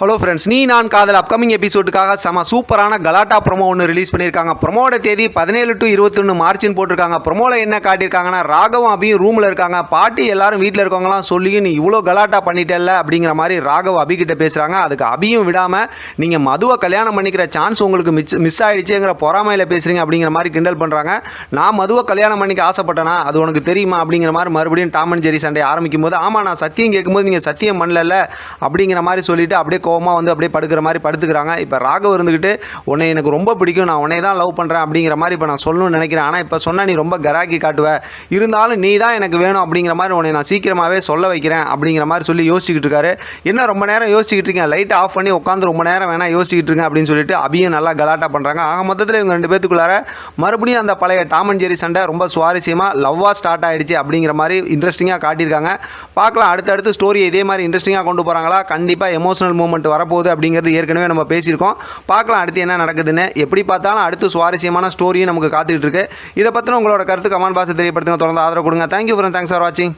Hello friends நீ நான் காதல் அப்கமிங் எபிசோடுக்காக செம சூப்பரான கலாட்டா ப்ரோமோ ஒன்று ரிலீஸ் பண்ணியிருக்காங்க. ப்ரொமோட தேதி பதினேழு டு இருபத்தொன்று மார்ச்னு போட்டிருக்காங்க. ப்ரொமோவில் என்ன காட்டியிருக்காங்கன்னா ராகவும் அபியும் ரூமில் இருக்காங்க. பாட்டி எல்லாரும் வீட்டில் இருக்கவங்களாம் சொல்லியும் நீ இவ்வளோ கலாட்டா பண்ணிட்டல அப்படிங்கிற மாதிரி ராகவ் அபிகிட்ட பேசுகிறாங்க அதுக்கு அபியும் விடாமல் நீங்கள் மதுவை கல்யாணம் பண்ணிக்கிற சான்ஸ் உங்களுக்கு மிஸ் மிஸ் ஆகிடுச்சுங்கிற பொறாமையில் பேசுகிறீங்க அப்படிங்கிற மாதிரி கிண்டல் பண்ணுறாங்க நான் மதுவை கல்யாணம் பண்ணிக்க ஆசைப்பட்டேனா? அது உனக்கு தெரியுமா? அப்படிங்கிற மாதிரி மறுபடியும் டாம் அண்ட் ஜெரி சண்டை ஆரம்பிக்கும் போது ஆமாம் நான் சத்தியம் கேட்கும்போது நீங்கள் சத்தியம் பண்ணல அப்படிங்கிற மாதிரி சொல்லிட்டு அப்படியே கோவமா வந்து அப்படியே படுக்கிற மாதிரி படுத்துக்கிறாங்க. இப்போ ராகவ் இருந்துக்கிட்டு உன்னை எனக்கு ரொம்ப பிடிக்கும். நான் உன்னை தான் லவ் பண்ணுறேன் அப்படிங்கிற மாதிரி இப்போ நான் சொல்லணும்னு நினைக்கிறேன். ஆனால் இப்போ சொன்னால் நீ ரொம்ப கராக்கி காட்டுவ. இருந்தாலும் நீ தான் எனக்கு வேணும். அப்படிங்கிற மாதிரி உன்னை நான் சீக்கிரமாகவே சொல்ல வைக்கிறேன் அப்படிங்கிற மாதிரி சொல்லி யோசிச்சுக்கிட்டு இருக்காரு. என்ன ரொம்ப நேரம் யோசிச்சுக்கிட்டு இருக்கேன் லைட் ஆஃப் பண்ணி உட்காந்து ரொம்ப நேரம் வேணால் யோசிச்சுக்கிட்டு இருக்கேன் அப்படின்னு சொல்லிட்டு அபியும் நல்லா கலாட்டா பண்ணுறாங்க ஆக மொத்தத்தில் இவங்க ரெண்டு பேத்துக்குள்ளார மறுபடியும் அந்த பழைய டாம் அண்ட் ஜெரி சண்டை ரொம்ப சுவாரஸ்யமாக லவ்வாக ஸ்டார்ட் ஆகிடுச்சு அப்படிங்கிற மாதிரி இன்ட்ரெஸ்டிங்காக காட்டியிருக்காங்க. பார்க்கலாம். அடுத்தடுத்து ஸ்டோரி இதே மாதிரி இன்ட்ரெஸ்டிங்காக கொண்டு போகிறாங்களா கண்டிப்பாக எமோஷனல் மூமெண்ட் வரப்போகுது அப்படிங்கிறது ஏற்கனவே நம்ம பேசியிருக்கோம். பார்க்கலாம் அடுத்து என்ன நடக்குதுன்னு. எப்படி பார்த்தாலும் அடுத்து சுவாரஸ்யமான ஸ்டோரியும் நமக்கு காத்துக்கிட்டு இருக்கு. இதை பற்றின உங்களோட கருத்து கமெண்ட் பாக்ஸ் தெரியப்படுத்துங்க. தொடர்ந்து ஆதரவு கொடுங்க. தேங்க்யூ ஃப்ரெண்ட் தேங்க்ஸ் ஃபார் வாட்சிங்